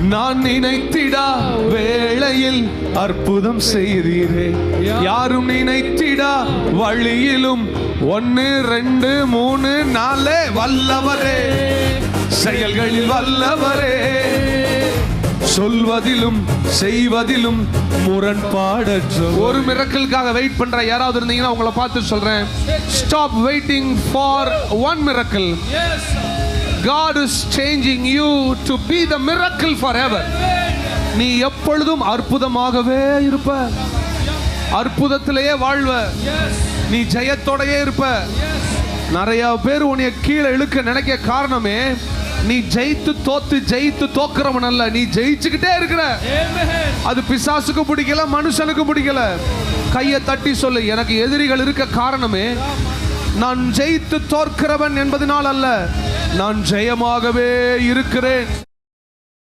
நான் நினைத்திடா வேளையில் அற்புதம் செய்தீரே. யாரும் நினைத்திடா வழியிலும் ஒன்னு ரெண்டு மூணு நாலு வல்லவரே. செயல்களில் வல்லவரே. சொல்வதிலும் செய்வதிலும் முரண்பாடற்ற ஒரு மிரக்கலுக்காக வெயிட் பண்ற யாராவது இருந்தீங்கன்னா உங்களை பார்த்து சொல்றேன். Stop waiting for one miracle God is changing you to be the miracle forever. நீ எப்பொழுதும் அற்புதமாகவே இருப்ப. அற்புதத்திலேயே வாழ்வ. நீ ஜெயத்தோடையே இருப்ப. நிறைய பேர் உன்னைய கீழே இழுக்க நினைக்க காரணமே நீ ஜெயித்து தோத்து ஜெயித்து தோக்குறவன் அல்ல. நீ ஜெயிச்சுக்கிட்டே இருக்கிற. அது பிசாசுக்கு பிடிக்கல மனுஷனுக்கு பிடிக்கல. கையை தட்டி சொல்லு எனக்கு எதிரிகள் இருக்க காரணமே நான் ஜெயித்து தோற்கிறவன் என்பதனால் அல்ல. நான் ஜெயமாகவே இருக்கிறேன்.